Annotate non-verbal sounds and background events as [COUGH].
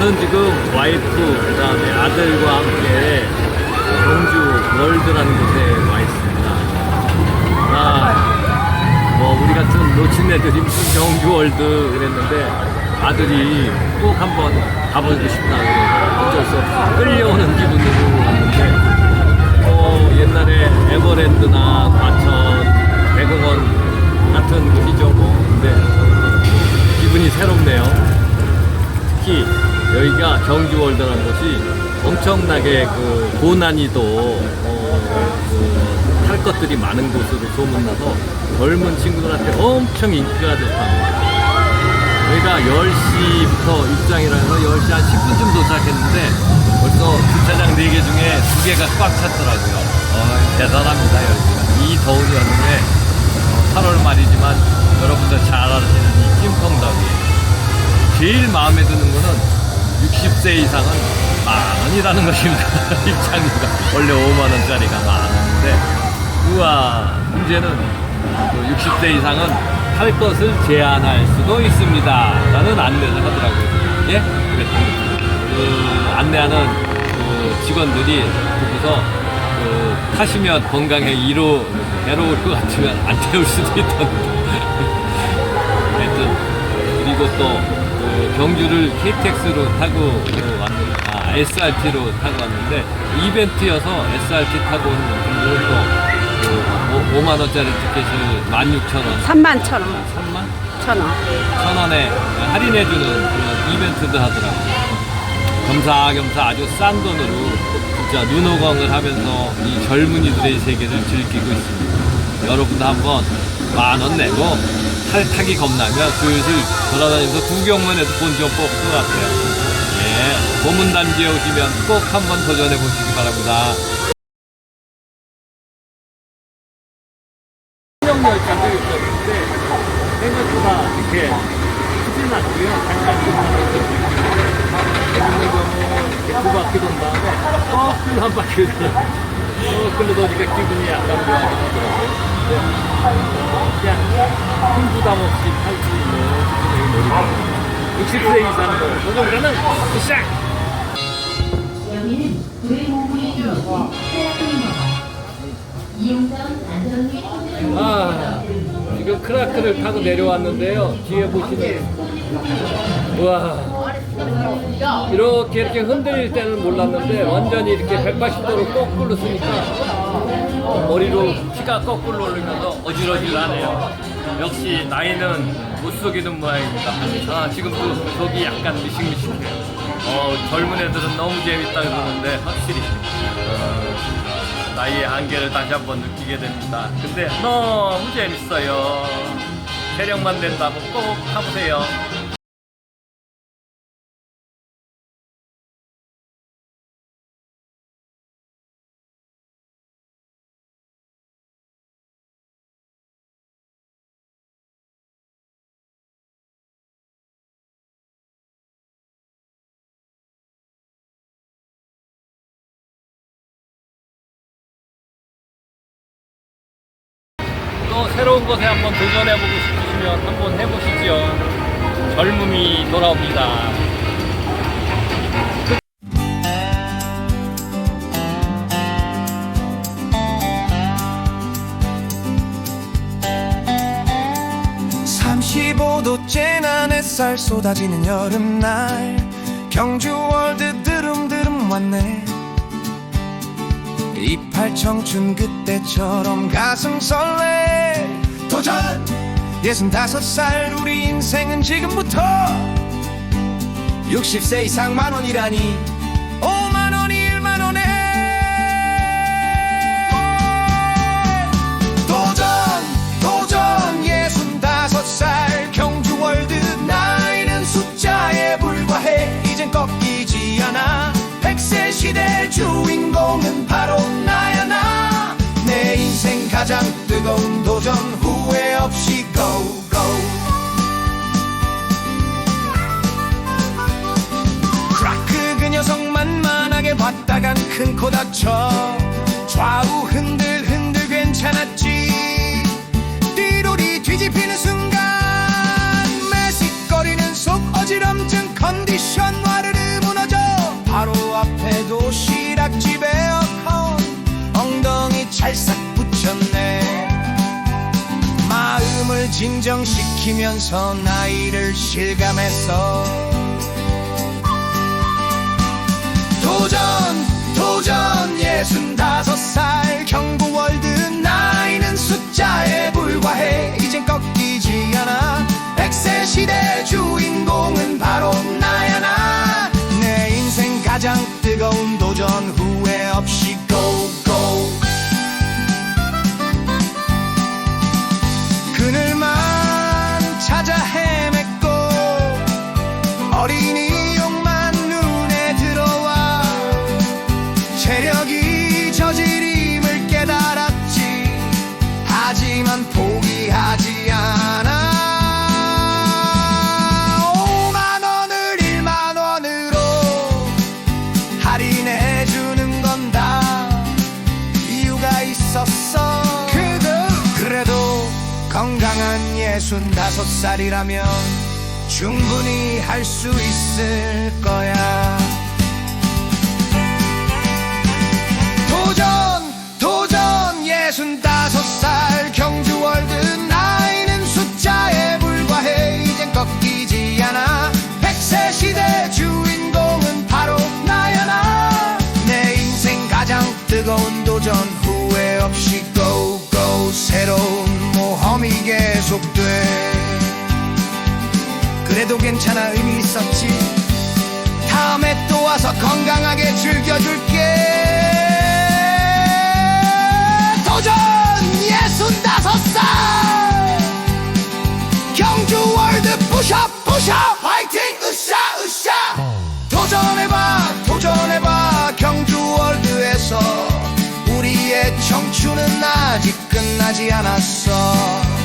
저는 지금 와이프 그다음에 아들과 함께 경주 월드라는 곳에 와 있습니다. 아, 뭐 우리 같은 노친애들이 무슨 경주 월드 그랬는데 아들이 꼭 한번 가보고 싶다 그래서 어쩔 수 없이 끌려오는 기분으로 왔는데 어, 옛날에 에버랜드나 과천, 대공원 같은 곳이죠 뭐. 근데 기분이 새롭네요. 특히 여기가 경주월드라는 곳이 엄청나게 그 고난이도 어, 그, 할 것들이 많은 곳으로 소문나서 젊은 친구들한테 엄청 인기가 좋답니다. 저희가 10시부터 입장이라 해서 10시 한 10분쯤 도착했는데 벌써 주차장 4개 중에 2개가 꽉 찼더라고요. 어, 대단합니다, 여기가. 이 더운 여름에 어, 8월 말이지만 여러분들 잘 아시는 이 찜통더위. 제일 마음에 드는 거는 60세 이상은 만 원이라는 것입니다. [LAUGHS] 입장료가 원래 5만 원짜리가 만 원인데 우와 문제는 그 60세 이상은 탈 것을 제한할 수도 있습니다. 라는 안내를 하더라고요. 예? 그랬더니 그 안내하는 그 직원들이 보고서 그 타시면 건강에 이로 괴로울 것 같으면 안 태울 수도 있던데 [LAUGHS] 하여튼 그리고 또 그 경주를 KTX로 타고 그 왔는 아 SRT로 타고 왔는데 이벤트여서 SRT 타고 오는 분들은 또그 5만 원짜리 티켓을 16,000원, 3만 천 원, 3만 천 원. 1,000원에 할인해 주는 그런 이벤트도 하더라고요. 겸사겸사 아주 싼 돈으로 진짜 눈호강을 하면서 이 젊은이들의 세계를 즐기고 있습니다. 여러분도 한번 만 원 내고 탈 타기 겁나면 슬슬 돌아다니면서 구경만 해도 돈좀 뽑을 것 같아요. 예, 고문단지에 오시면 꼭 한번 도전해 보시기 바랍니다. 열차도 있었는데 생각보다 이렇게 크진 않고요. 잠깐 재밌는 경우 이렇게 두 바퀴 돈 다음에 거꾸로 한 바퀴 돌 거꾸로 도니까 기분이 약간 묘하긴 하더라고요. 그냥 큰 부담 없이 탈수 있는 기분의 놀이입니다. 60세 이상도 저정도는 시작! 여기는 구례공구역입니다. 이용자원 안전위 아, 지금 크라크를 타고 내려왔는데요. 뒤에 보시는, 우와. 이렇게 이렇게 흔들릴 때는 몰랐는데 완전히 이렇게 180도로 거꾸로 쓰니까 머리로 피가 거꾸로 올리면서 어질어질하네요. 역시 나이는 못 속이는 모양입니다. 아, 지금도 속이 약간 미식미식해요. 어, 젊은 애들은 너무 재밌다 그러는데 확실히 어, 나이의 한계를 다시 한번 느끼게 됩니다. 근데 너무 재밌어요. 체력만 된다면 꼭 타보세요. 것에 한번 도전해보고 싶으시면 한번 해보시죠. 젊음이 돌아옵니다. 삼십오 도째 난 햇살 쏟아지는 여름날 경주 월드 드름드름 왔네 이팔 청춘 그때처럼 가슴 설레 예순 다섯 살 우리 인생은 지금부터 60세 이상 만 원이라니 5만 원이 1만 원에 도전 도전. 예순 다섯 살 경주 월드 나이는 숫자에 불과해. 이젠 꺾이지 않아. 백세 시대 주인공은 바로 나야 나. 내 인생 가장 뜨거운 도전 후회 없이 go go. 크라크 그 녀석 만만하게 봤다간 큰 코 다쳐 좌우 진정시키면서 나이를 실감했어. 도전 도전 예순 다섯 살 경고 월드 나이는 숫자에 불과해. 이젠 꺾이지 않아. 백세 시대 주 예순 다섯 살이라면 충분히 할 수 있을 거야. 도전 도전 예순 다섯 살 경주 월드 나이는 숫자에 불과해. 이젠 꺾이지 않아. 백세 시대 주인공은 바로 나야 나 내 인생 가장 뜨거운 도전 후회 없이 고고 새로운 모험이 계속돼. 그래도 괜찮아 의미 있었지. 다음에 또 와서 건강하게 즐겨줄게. 도전 예순 다섯 살. 경주 월드 부샵 부샵 청춘은 아직 끝나지 않았어